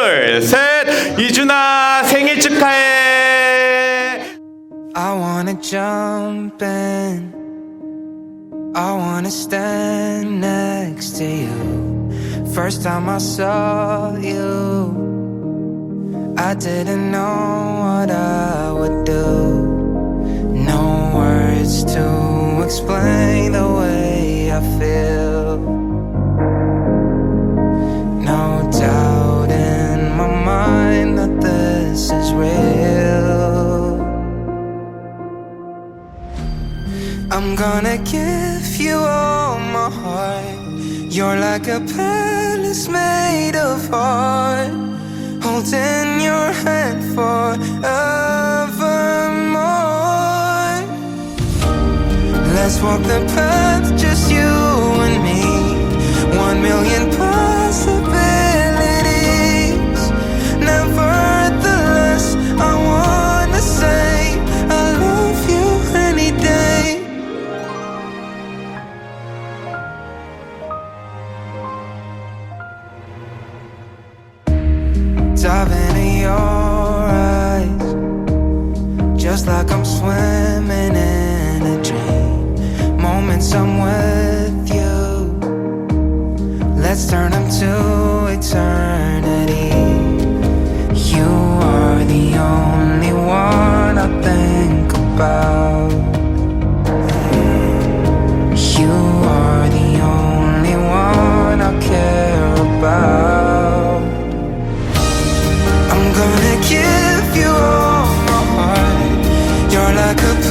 둘, 셋. 이준아 생일 축하해. I wanna jump in. I wanna stand next to you. First time I saw you, I didn't know what I would do. No words to explain the way I feel. I'm gonna give you all my heart. You're like a palace made of heart, holding your hand forevermore. Let's walk the path, let's turn them to eternity. You are the only one I think about. You are the only one I care about. I'm gonna give you all my heart. You're like a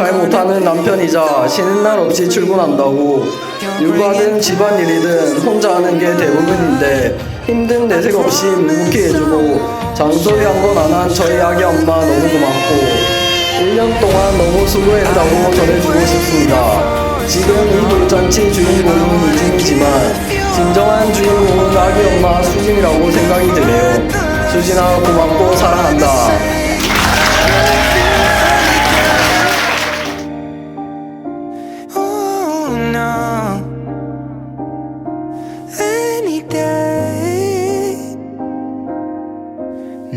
잘 못하는 남편이자 쉬는 날 없이 출근한다고 육아든 집안일이든 혼자 하는 게 대부분인데 힘든 내색 없이 묵묵히 해주고 잔소리 한번안한 저희 아기 엄마 너무 고맙고 1년 동안 너무 수고했다고 전해주고 싶습니다. 지금 이 돌잔치 주인공은 이준이지만 진정한 주인공은 아기 엄마 수진이라고 생각이 드네요. 수진아 고맙고 사랑한다.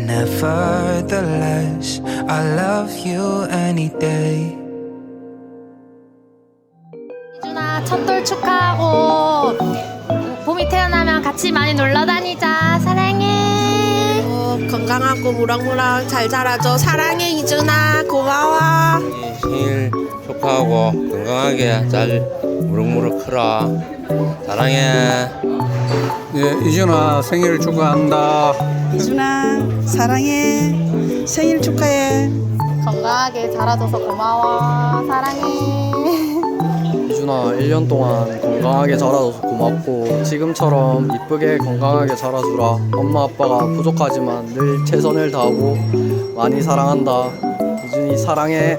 Nevertheless, I love you any day. 이준아 첫돌 축하하고 봄이 태어나면 같이 많이 놀러 다니자 사랑해 어, 건강하고 무럭무럭 잘 자라줘. 사랑해 이준아. 고마워. 생일 축하하고 건강하게 잘 무럭무럭 크라. 사랑해. 예, 이준아 생일 축하한다. 이준아 사랑해. 생일 축하해. 건강하게 자라줘서 고마워. 사랑해. 이준아 1년 동안 건강하게 자라줘서 고맙고 지금처럼 이쁘게 건강하게 자라주라. 엄마 아빠가 부족하지만 늘 최선을 다하고 많이 사랑한다. 이준이 사랑해